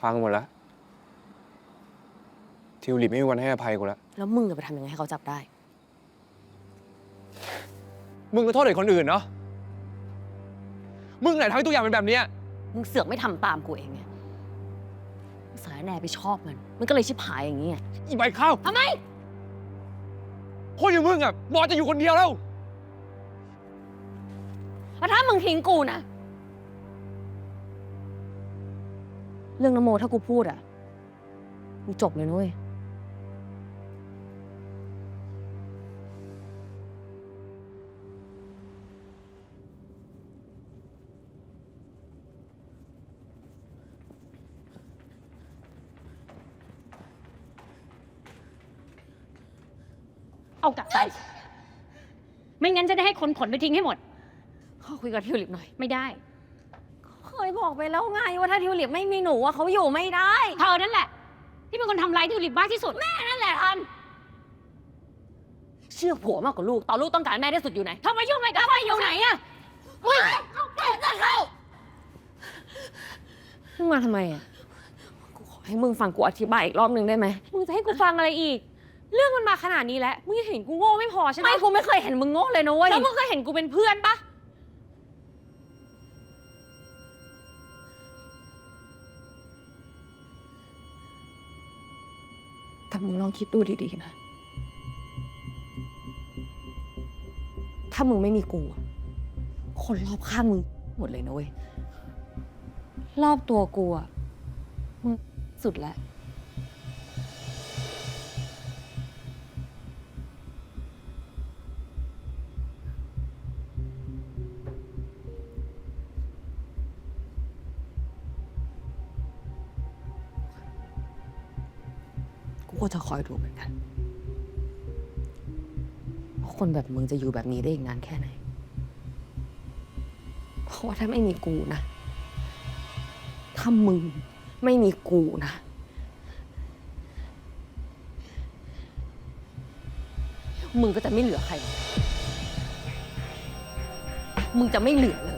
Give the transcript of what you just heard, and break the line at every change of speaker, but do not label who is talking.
พังหมดแล้ว ทิวลิปไม่มีวันให้อภัยกูแล้ว
แล้วมึงจะไปทำยังไงให้เขาจับได้
มึงก็โทษเด็กคนอื่นเนาะ มึงไหนทำให้ตัวอย่างเป็นแบบเนี้ย
มึงเสือกไม่ทำตามกูเองไงสายแน่ไปชอบมัน มันก็เลยชิบหายอย่างนี้ไง
อีใบข้าว
ทำไม
คนอย่างมึงอะบอจะอยู่คนเดียวแล้ว
แล้วถ้ามึงทิ้งกูนะ เรื่องนโมถ้ากูพูดอะมึงจบเลยนุ้ย
เอากลับไป ไม่งั้นจะได้ให้คนขนไปทิ้งให้หมด
ขอคุยกับทิวลิปหน่อย
ไม่ได้
เคยบอกไปแล้วไงว่าถ้าทิวลิปไม่มีหนูว่าเขาอยู่ไม่ได้
เธอนั่นแหละ ที่เป็นคนทำร้ายทิวลิปมากที่สุด แม่นั่นแหละทัน
เชื่อผัวมากกว่าลูกตอนลูกต้องการแม่ที่สุดอยู่ไหน
ทำไมยุ่งอะไรกับใครอยู่ไหนอะ
มึงมาทำไมอะกูขอให้มึงฟังกูอธิบายอีกรอบหนึ่งได้ไหมมึงจะให้กูฟังอะไรอีก เรื่องมันมาขนาดนี้แล้วมึงยังเห็นกูโง่ไม่พอใช่ไหมไม่กูไม่เคยเห็นมึงโง่เลยนะเว้ยแล้วมึงเคยเห็นกูเป็นเพื่อนปะ มึงลองคิดดูดีๆนะ ถ้ามึงไม่มีกูอะคนรอบข้างมึงหมดเลยนะเว้ย รอบตัวกูอะมึงสุดแล้ว กูก็จะคอยดูเหมือนกันว่าคนแบบมึงจะอยู่แบบนี้ได้อีกนานแค่ไหน เพราะว่าถ้าไม่มีกูนะ ถ้ามึงไม่มีกูนะ มึงก็จะไม่เหลือใคร มึงจะไม่เหลือเล